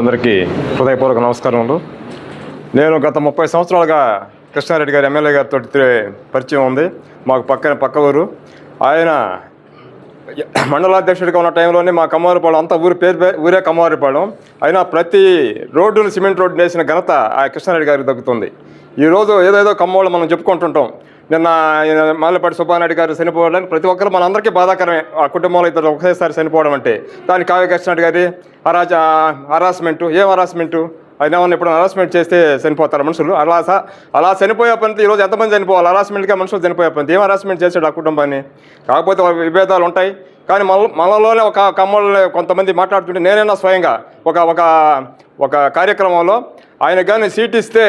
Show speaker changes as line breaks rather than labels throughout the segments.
అందరికీ హృదయపూర్వక నమస్కారములు. నేను గత ముప్పై సంవత్సరాలుగా కృష్ణారెడ్డి గారు ఎమ్మెల్యే గారితో పరిచయం ఉంది. మాకు పక్కన పక్క ఊరు. ఆయన మండలాధ్యక్షుడిగా ఉన్న టైంలోనే మా కమ్మవారిపాళెం అంతా ఊరి పేరు ఊరే కమ్మవారిపాళెం అయినా ప్రతి రోడ్డును సిమెంట్ రోడ్డు వేసిన ఘనత ఆ కృష్ణారెడ్డి గారికి దక్కుతుంది. ఈరోజు ఏదేదో కమ్మవాళ్ళు మనం చెప్పుకుంటుంటాం. నిన్న ఆయన మాలపాటి సుబ్బారెడ్డి గారు చనిపోవడానికి ప్రతి ఒక్కరు మనందరికీ బాధాకరమే. ఆ కుటుంబంలో ఇద్దరు ఒకేసారి చనిపోవడం అంటే. దానికి కావ్య కృష్ణారెడ్డి గారి హరాజ హరాస్మెంట్ ఏం హరాస్మెంటు? అయినా ఏమన్నా ఇప్పుడు హరాస్మెంట్ చేస్తే చనిపోతారు మనుషులు. అలా అలా చనిపోయే పని ఈరోజు ఎంతమంది చనిపోవాలి? హరాస్మెంట్గా మనుషులు చనిపోయే పని ఏం హరాస్మెంట్ చేశాడు ఆ కుటుంబాన్ని? కాకపోతే విభేదాలు ఉంటాయి. కానీ మన మనలోనే ఒక కమ్మల్లో కొంతమంది మాట్లాడుతుంటే నేనైనా స్వయంగా ఒక ఒక ఒక కార్యక్రమంలో ఆయన కానీ సీట్ ఇస్తే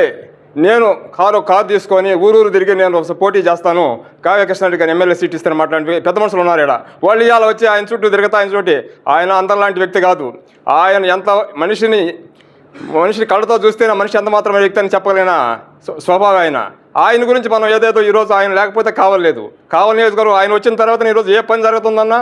నేను కారు కారు తీసుకొని ఊరూరు తిరిగి నేను ఒకసారి పోటీ చేస్తాను. కావ్యకృష్ణారెడ్డి గారు ఎమ్మెల్యే సీట్ ఇస్తాను మాట్లాడి పెద్ద మనుషులు ఉన్నారు ఇక్కడ వాళ్ళు ఇవాళ వచ్చి ఆయన చుట్టూ తిరుగుతా ఆయన చుట్టి. ఆయన అందరిలాంటి వ్యక్తి కాదు. ఆయన ఎంత మనిషిని మనిషిని కళ్ళతో చూస్తేనే మనిషి ఎంత మాత్రమే వ్యక్తి అని చెప్పగలేనా స్వభావ స్వభావం ఆయన. ఆయన గురించి మనం ఏదేదో ఈరోజు ఆయన లేకపోతే కావలేదు కావాలి నియోజకవర్గం ఆయన వచ్చిన తర్వాత ఈరోజు ఏ పని జరుగుతుందన్నా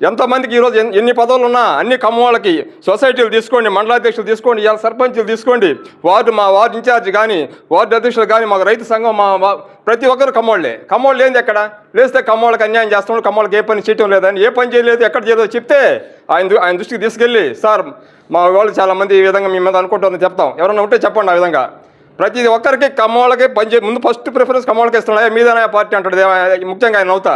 ఎంతమందికి ఈరోజు ఎన్ని పదవులు ఉన్నా అన్ని కమ్మవాళ్ళకి సొసైటీలు తీసుకోండి మండలాధ్యక్షులు తీసుకోండి ఇవాళ సర్పంచులు తీసుకోండి. వార్డు మా వార్డు ఇన్ఛార్జ్ కానీ వార్డు అధ్యక్షులు కానీ మాకు రైతు సంఘం మా ప్రతి ఒక్కరు కమ్మోళ్ళే కమ్మోళ్ళు ఏంది ఎక్కడ? లేస్తే కమ్మోళ్ళకి అన్యాయం చేస్తున్నాడు కమ్మోళ్ళకి ఏ పని చేయటం లేదని ఏ పని చేయలేదు ఎక్కడ చేయలేదు చెప్తే ఆయన ఆయన దృష్టికి తీసుకెళ్ళి సార్ మా వాళ్ళు చాలా మంది ఈ విధంగా మీ మీద అనుకుంటారని చెప్తాం. ఎవరైనా ఉంటే చెప్పండి ఆ విధంగా. ప్రతి ఒక్కరికి కమ్మోళ్ళకి పని చే ముందు ఫస్ట్ ప్రిఫరెన్స్ కమ్మోళ్ళకి ఇస్తున్నాయా మీదనే పార్టీ అంటాడు ముఖ్యంగా ఆయన అవుతా